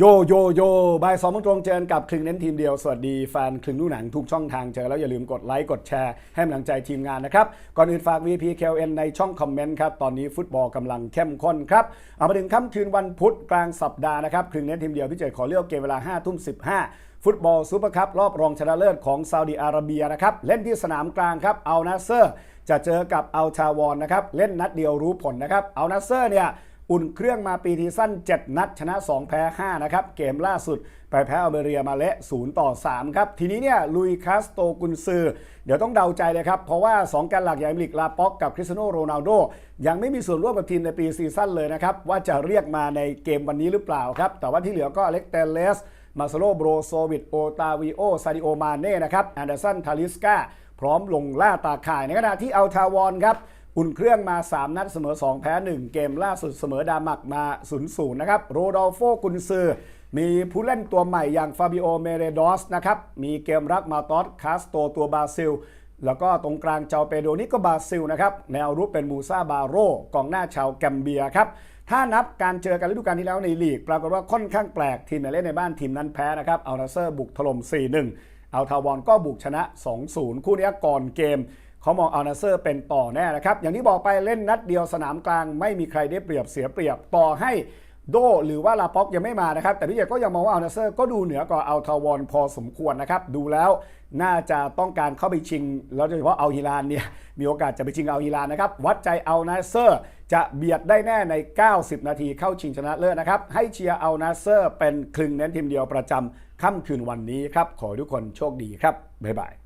โยโยโยบายสองมงตรงเจอกับคลึงเน้นทีมเดียว สวัสดีแฟนคลึงดูหนังทุกช่องทางเจอแล้วอย่าลืมกดไลค์ กดแชร์ให้กำลังใจทีมงานนะครับ ก่อนอื่นฝาก VP KLN ในช่องคอมเมนต์ครับ ตอนนี้ฟุตบอลกำลังเข้มข้นครับ เอามาถึงค่ำคืนวันพุธกลางสัปดาห์นะครับคลึงเน้นทีมเดียวพี่เจขอเลือกเกมเวลา5ทุ่ม15ฟุตบอลซูเปอร์คัพรอบรองชนะเลิศของซาอุดิอาระเบียนะครับเล่นที่สนามกลางครับเอานาเซอร์ จะเจอกับอัลชาวอนนะครับเล่นนัดเดียวรู้ผลนะครับเอานาเซอร์เนี่ย อุ่นเครื่องมาปีทีสั้น 7 นัดชนะ 2 แพ้ 5 นะครับ เกมล่าสุด ไปแพ้อัลเบเรียมาเละ0ต่อ 3 ครับ ทีนี้เนี่ยลุยคาสโตกุนซือ เดี๋ยวต้องเดาใจเลยครับ เพราะว่า 2 การหลักอย่างลิกลาป็อกกับคริสเตียโนโรนัลโดยังไม่มีส่วนร่วมกับทีมในปีซีซั่นเลยนะครับ ว่าจะเรียกมาในเกมวันนี้หรือเปล่าครับ แต่ว่าที่เหลือก็อเล็กเตเลสมาซโลโบรโซวิตโอตาวิโอซาดิโอมาเน่นะครับแอนเดอร์สันทาลิสกาพร้อมลงล่าตาข่ายในขณะที่อัลทาวอนครับ อุ่นเครื่องมา 3 นัดเสมอ 2 แพ้ 1 เกมล่าสุดเสมอดามักมา 0-0 นะครับ โรดอลโฟกุนซือ มีผู้เล่นตัวใหม่อย่างฟาบิโอ เมเรดอสนะครับ มีเกมรักมาตอสคาสโตตัวบราซิล แล้วก็ตรงกลางเจาเปโดนี่ก็บราซิลนะครับ แนวรุกเป็นมูซาบาโรกองหน้าชาวแกมเบียครับ ถ้านับการเจอกันฤดูกาลที่แล้วในลีก ปรากฏว่าค่อนข้างแปลกทีมไหนเล่นในบ้านทีมนั้นแพ้นะครับอัลนาเซอร์บุกถล่ม4-1อัลทาวอนก็บุกชนะ 2-0 คู่นี้ก่อนเกม เขามองอัลนาเซอร์เป็นต่อแน่นะครับอย่างที่บอกไปเล่นนัดเดียวสนามกลางไม่มีใครได้เปรียบเสียเปรียบต่อให้โดหรือว่าลาป็อกยังไม่มานะครับ แต่พี่เอกก็ยังมองว่าอัลนาเซอร์ก็ดูเหนือกว่าอัลทาวอนพอสมควรนะครับ ดูแล้วน่าจะต้องการเข้าไปชิง แล้วโดยเฉพาะอัลฮิลานเนี่ยมีโอกาสจะไปชิงอัลฮิลานนะครับ วัดใจอัลนาเซอร์จะเบียดได้แน่ใน 90 นาทีเข้าชิงชนะเลิศนะครับ ให้เชียร์อัลนาเซอร์เป็นคลึงเน้นทีมเดียวประจำค่ำคืนวันนี้ครับขอทุกคนโชคดีครับบ๊ายบาย